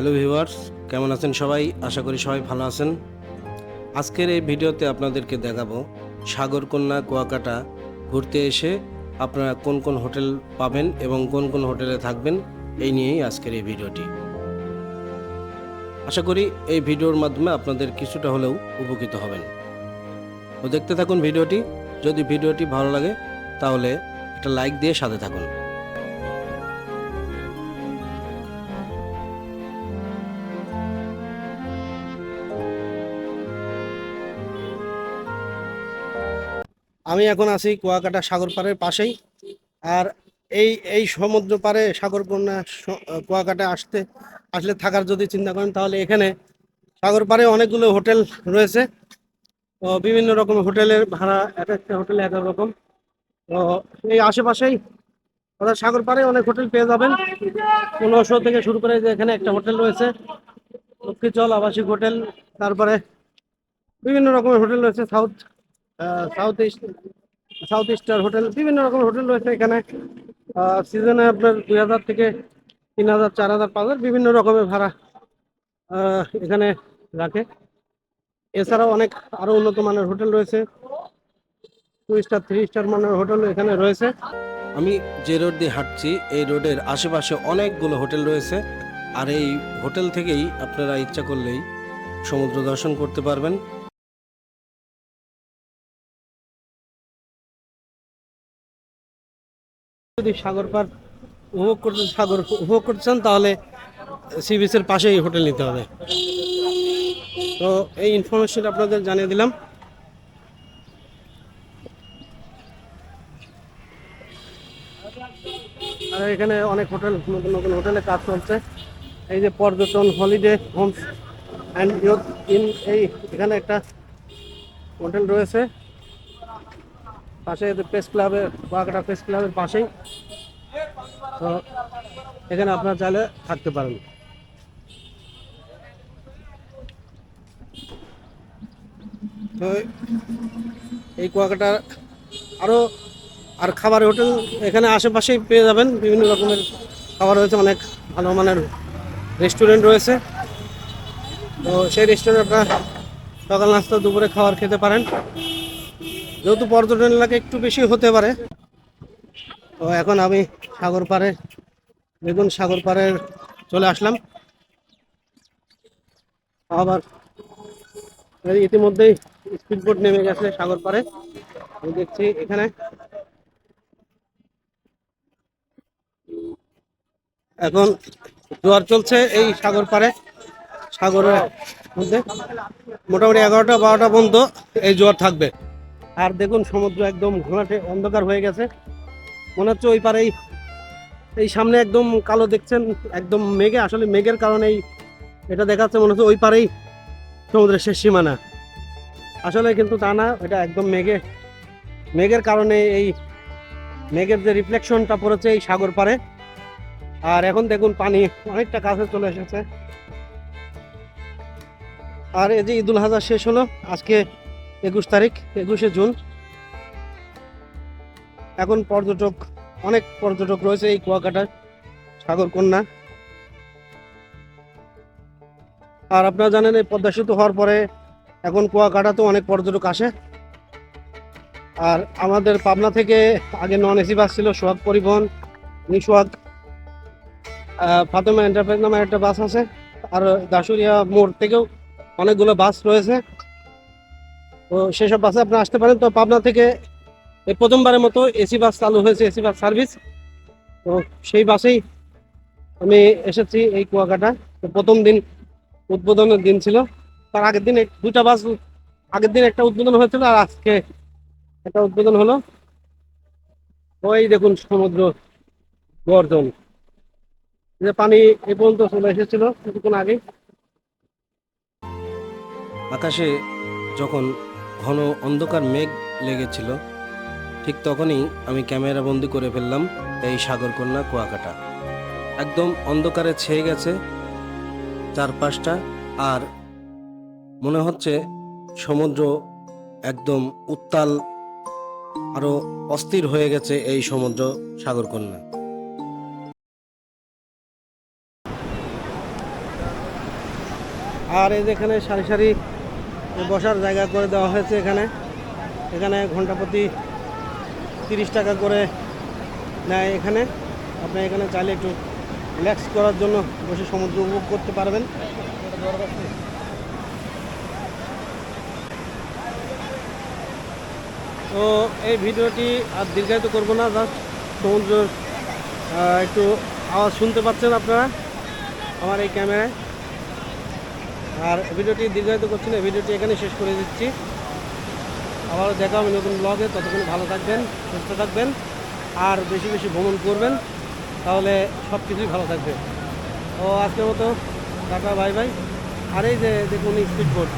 Hello viewers, কেমন আছেন সবাই? আশা করি সবাই ভালো আছেন। আজকের এই ভিডিওতে আপনাদেরকে দেখাবো সাগরকন্যা কুয়াকাটা ঘুরতে এসে আপনারা কোন কোন হোটেল পাবেন এবং কোন কোন হোটেলে থাকবেন, এই নিয়েই আজকের এই ভিডিওটি। আশা করি এই ভিডিওর মাধ্যমে আপনাদের কিছুটা হলেও উপকৃত হবেন। তো দেখতে থাকুন ভিডিওটি। যদি ভিডিওটি ভালো লাগে, তাহলে একটা লাইক দিয়ে সাথে থাকুন। আমি এখন আছি কুয়াকাটা সাগর পাড়ের পাশেই। আর এই এই সমুদ্র পাড়ে সাগরকন্যা কুয়াকাটা আসতে, আসলে থাকার যদি চিন্তা করেন, তাহলে এখানে সাগর পাড়ে অনেকগুলো হোটেল রয়েছে। তো বিভিন্ন রকম হোটেলের ভাড়া, এক একটা হোটেলে এক এক রকম। তো এই আশেপাশেই অর্থাৎ সাগর পাড়ে অনেক হোটেল পেয়ে যাবেন। পনেরোশো থেকে শুরু করে যে এখানে একটা হোটেল রয়েছে, লক্ষ্মীচল, আবাসিক হোটেল, তারপরে বিভিন্ন রকমের হোটেল রয়েছে। South south east south star hotel বিভিন্ন রকমের হোটেল রয়েছে এখানে। সিজনে আপনার দুই হাজার থেকে তিন হাজার, চার হাজার, পাঁচ হাজার বিভিন্ন রকমের ভাড়া এখানে রাখে। এছাড়াও অনেক আরও উন্নত মানের হোটেল রয়েছে। টু স্টার থ্রি স্টার মানের হোটেল এখানে রয়েছে। আমি যে রোড দিয়ে হাঁটছি, এই রোডের আশেপাশে অনেকগুলো হোটেল রয়েছে। আর এই হোটেল থেকেই আপনারা ইচ্ছা করলেই সমুদ্র দর্শন করতে পারবেন। যদি সাগর পার উপভোগ করতে সাগর উপভোগ করছেন, তাহলে সি বিচের পাশেই হোটেল নিতে হবে। তো এই ইনফরমেশন আপনাদের জানিয়ে দিলাম। আর এখানে অনেক হোটেল, নতুন নতুন হোটেলে কাজ চলছে। এই যে পর্যটন হলিডে হোমস অ্যান্ড ইন এই এখানে একটা হোটেল রয়েছে। পাশে প্রেস ক্লাবের কুয়াকাটা প্রেস ক্লাবের পাশেই। তো এখানে আপনার চাইলে থাকতে পারেন। তো এই কুয়াকাটার আরও আর খাবার হোটেল এখানে আশেপাশেই পেয়ে যাবেন। বিভিন্ন রকমের খাবার রয়েছে, অনেক ভালো মানের রেস্টুরেন্ট রয়েছে। তো সেই রেস্টুরেন্টে আপনারা সকাল নাস্তা, দুপুরে খাবার খেতে পারেন। যেহেতু পর্যটন এলাকা একটু বেশি হতে পারে, তো এখন আমি সাগর পাড়ে দেখুন সাগর পাড়ে চলে আসলাম। আবার ইতিমধ্যেই স্পিড বোট নেমে গেছে সাগর পাড়ে। আমি দেখছি এখানে। এখন জোয়ার চলছে এই সাগর পাড়ে, সাগরের মধ্যে। মোটামুটি এগারোটা বারোটা পর্যন্ত এই জোয়ার থাকবে। আর দেখুন, সমুদ্র একদম ঘোলাটে অন্ধকার হয়ে গেছে। মনে হচ্ছে ওই পারেই, এই সামনে একদম কালো দেখছেন, একদম মেঘে, আসলে মেঘের কারণেই এটা দেখাচ্ছে, মনে হচ্ছে ওই পারেই সমুদ্রের শেষ সীমানা। আসলে কিন্তু তা না, এটা একদম মেঘে, মেঘের কারণে এই মেঘের যে রিফ্লেকশনটা পড়েছে এই সাগর পারে আর এখন দেখুন, পানি অনেকটা কাছে চলে এসেছে। আর এই যে ঈদুল হাজার শেষ হলো, আজকে একুশ তারিখ, একুশে জুন। এখন পর্যটক, অনেক পর্যটক রয়েছে এই কুয়াকাটার সাগরকন্যা আর আপনারা জানেন, এই পদ্মা সেতু হওয়ার পরে এখন কুয়াকাটাতেও অনেক পর্যটক আসে। আর আমাদের পাবনা থেকে আগে নন এসি বাস ছিল, সোহাগ পরিবহন, নিঃসোহাগ। ফাতেমা এন্টারপ্রাইজ নামে একটা বাস আছে। আর দাসুরিয়া মোড় থেকেও অনেকগুলো বাস রয়েছে। তো সেসব বাসে আপনি আসতে পারেন। তো পাবনা থেকে এই প্রথমবারের মতো এসি বাস চালু হয়েছে, এসি বাস সার্ভিস। তো সেই বাসেই আমি এসেছি এই কুয়াকাটা। তো প্রথম দিন উদ্বোধনের দিন ছিল। তার আগের দিন দুটা বাস, আগের দিন একটা উদ্বোধন হয়েছিল আর আজকে একটা উদ্বোধন হলো। ওই দেখুন সমুদ্র গর্জন। যে পানি এ পর্যন্ত চলে এসেছিল কিছুক্ষণ আগে আকাশে যখন ঘন অন্ধকার মেঘ লেগেছিল। ঠিক তখনই আমি ক্যামেরা বন্দি করে ফেললাম এই সাগরকন্যা কুয়াকাটা। একদম অন্ধকারে ছেয়ে গেছে চারপাশটা আর মনে হচ্ছে সমুদ্র একদম উত্তাল আরও অস্থির হয়ে গেছে এই সমুদ্র সাগরকন্যা। আর এই যে এখানে সারি সারি বসার জায়গা করে দেওয়া হয়েছে এখানে। এখানে ঘণ্টা প্রতি তিরিশ টাকা করে নেয় এখানে। আপনি এখানে চাইলে একটু রিল্যাক্স করার জন্য বসে সমুদ্র উপভোগ করতে পারবেন। তো এই ভিডিওটি আর দীর্ঘায়িত করব না জাস্ট সমুদ্র একটু আওয়াজ শুনতে পাচ্ছেন আপনারা আমার এই ক্যামেরায়। আর ভিডিওটি দীর্ঘায়িত করছি না, ভিডিওটি এখানে শেষ করে দিচ্ছি। আবারও দেখা হবে নতুন ব্লগে ততক্ষণ ভালো থাকবেন, সুস্থ থাকবেন, আর বেশি বেশি ভ্রমণ করবেন, তাহলে সব কিছুই ভালো থাকবে। ও আজকের মতো, টাটা বাই বাই আর এই যে, দেখুন স্পিড বোট